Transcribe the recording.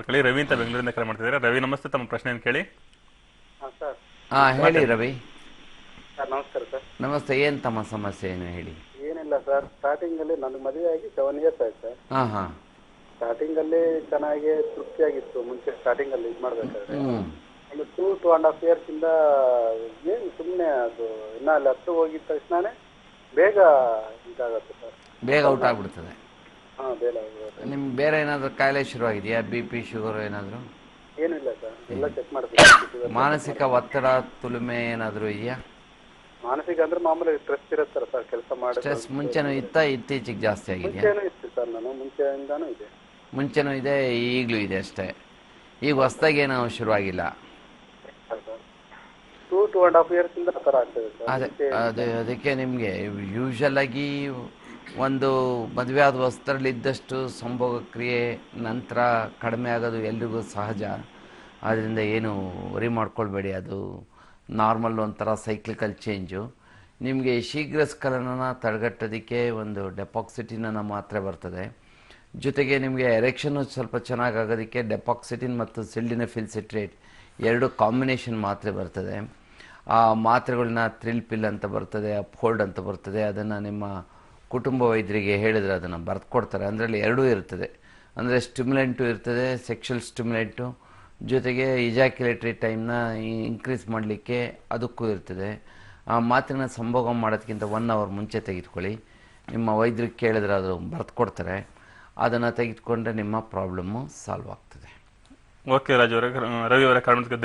ಮಾಡ್ಕೊಳ್ಳಿ. ರವಿ ಅಂತ ಬೆಂಗಳೂರಿಂದ ಕರೆ ಮಾಡ್ತಿದ್ದಾರೆ. ರವಿ ನಮಸ್ತೆ. ತಮ್ಮ ಪ್ರಶ್ನೆ ಏನು ಕೇಳಿ. ಹಾಂ ಸರ್. ಹಾ ಹೇಳಿ ರವಿ. ಸರ್ ನಮಸ್ಕಾರ ಸರ್. ನಮಸ್ತೆ. ಏನ್ ತಮ್ಮ ಸಮಸ್ಯೆ ಏನು ಹೇಳಿ? ಏನಿಲ್ಲ ಸರ್. ಸ್ಟಾರ್ಟಿಂಗ್ ಅಲ್ಲಿ ನನಗೆ ಮದುವೆ ಆಗಿ ಸೆವೆನ್ ಇಯರ್ಸ್ ಆಯ್ತು ಸರ್. ಹಾ ಹಾ. ಸ್ಟಾರ್ಟಿಂಗಲ್ಲಿ ಚೆನ್ನಾಗಿ ತೃಪ್ತಿಯಾಗಿತ್ತು. ಮುಂಚೆ ಸ್ಟಾರ್ಟಿಂಗಲ್ಲಿ ಇದು ಮಾಡ್ಬೇಕಾದ್ರೆ. ಒಂದು ಟೂ ಟು ಅಂಡ್ ಹಾಫ್ ಇಂದ ಏನು ಸುಮ್ಮನೆ ಅದು ಇನ್ನ ಅಲ್ಲಿ ಹತ್ತು ಹೋಗಿದ ತಕ್ಷಣನೇ ಬೇಗ ಇದಾಗತ್ತೆ ಸರ್. ಬೇಗ ಔಟ್ ಆಗ್ಬಿಡ್ತದೆ. ನಿಮ್ಗೆ ಬೇರೆ ಏನಾದರೂ ಕಾಯಿಲೆ ಶುರುವಾಗಿದೆಯಾ? ಬಿ ಪಿ ಶುಗರ್ ಏನಾದರೂ? ಏನಿಲ್ಲ ಸರ್ ಎಲ್ಲ ಚೆಕ್ ಮಾಡ್ತೀವಿ ಮಾನಸಿಕ ಒತ್ತಡ ತುಲುಮೆ ಏನಾದರೂ ಇದೆಯಾ? ಮಾನಸಿಕ ಅಂದ್ರೆ ಮಾಮೂಲಿ ಸ್ಟ್ರೆಸ್ ಇರುತ್ತೆ ಸರ್ ಕೆಲಸ ಮಾಡಿ ಸ್ಟ್ರೆಸ್ ಮುಂಚೆನೂ ಇತ್ತ? ಇತ್ತೀಚೆಗೆ ಜಾಸ್ತಿ ಆಗಿದೆ ಮುಂಚೆನೂ ಇತ್ತು ಸರ್ ನಾನು ಮುಂಚೆಯಿಂದಾನು ಇದೆ. ಮುಂಚೆನೂ ಇದೆ ಈಗಲೂ ಇದೆ ಅಷ್ಟೇ. ಈಗ ಹೊಸದಾಗಿ ಏನೋ ಶುರುವಾಗಿಲ್ಲ? Two two and half years ಆಗ್ತದೆ ಸರ್. ಅದೇ ಅದೇ ಅದಕ್ಕೆ ನಿಮಗೆ ಯೂಶಲ್ ಆಗಿ ಒಂದು ಮದುವೆಯಾದ ಆದ ಹೊಸ್ತರಲ್ಲಿದ್ದಷ್ಟು ಸಂಭೋಗ ಕ್ರಿಯೆ ನಂತರ ಕಡಿಮೆ ಆಗೋದು ಎಲ್ರಿಗೂ ಸಹಜ. ಆದ್ದರಿಂದ ಏನು ವರಿ ಮಾಡ್ಕೊಳ್ಬೇಡಿ, ಅದು ನಾರ್ಮಲ್ ಒಂಥರ ಸೈಕ್ಲಿಕಲ್ ಚೇಂಜು. ನಿಮಗೆ ಶೀಘ್ರ ಸ್ಖಲನನ ತಡೆಗಟ್ಟೋದಕ್ಕೆ ಒಂದು ಡೆಪಾಕ್ಸಿಟಿನ ಮಾತ್ರೆ ಬರ್ತದೆ. ಜೊತೆಗೆ ನಿಮಗೆ ಎರೆಕ್ಷನ್ನು ಸ್ವಲ್ಪ ಚೆನ್ನಾಗಿ ಆಗೋದಕ್ಕೆ ಡೆಪಾಕ್ಸಿಟಿನ್ ಮತ್ತು ಸಿಲ್ಡಿನಫಿಲ್ ಸಿಟ್ರೇಟ್ ಎರಡು ಕಾಂಬಿನೇಷನ್ ಮಾತ್ರೆ ಬರ್ತದೆ. ಆ ಮಾತ್ರೆಗಳನ್ನ ಥ್ರಿಲ್ ಪಿಲ್ ಅಂತ ಬರ್ತದೆ, ಅಪ್ಹೋಲ್ಡ್ ಅಂತ ಬರ್ತದೆ. ಅದನ್ನು ನಿಮ್ಮ ಕುಟುಂಬ ವೈದ್ಯರಿಗೆ ಹೇಳಿದ್ರೆ ಅದನ್ನು ಬರ್ಕೊಡ್ತಾರೆ ಅದರಲ್ಲಿ ಎರಡೂ ಇರ್ತದೆ. ಅಂದರೆ ಸ್ಟಿಮ್ಯುಲೆಂಟು ಇರ್ತದೆ ಸೆಕ್ಷುವಲ್ ಸ್ಟಿಮ್ಯುಲೆಂಟು ಜೊತೆಗೆ ಇಜಾಕ್ಯುಲೇಟ್ರಿ ಟೈಮ್ನ ಇನ್ಕ್ರೀಸ್ ಮಾಡಲಿಕ್ಕೆ ಅದಕ್ಕೂ ಇರ್ತದೆ. ಆ ಮಾತ್ರೆನ ಸಂಭೋಗ ಮಾಡೋದಕ್ಕಿಂತ ಒನ್ ಅವರ್ ಮುಂಚೆ ತೆಗೆದುಕೊಳ್ಳಿ. ನಿಮ್ಮ ವೈದ್ಯರಿಗೆ ಕೇಳಿದ್ರೆ ಅದು ಬರೆದು ಕೊಡ್ತಾರೆ ಅದನ್ನು ತೆಗೆದುಕೊಂಡ್ರೆ ನಿಮ್ಮ ಪ್ರಾಬ್ಲಮ್ಮು ಸಾಲ್ವ್ ಆಗ್ತದೆ. ಓಕೆ ರಾಜು ರವಿ ಅವರ ಕಾರಣಕ್ಕೆ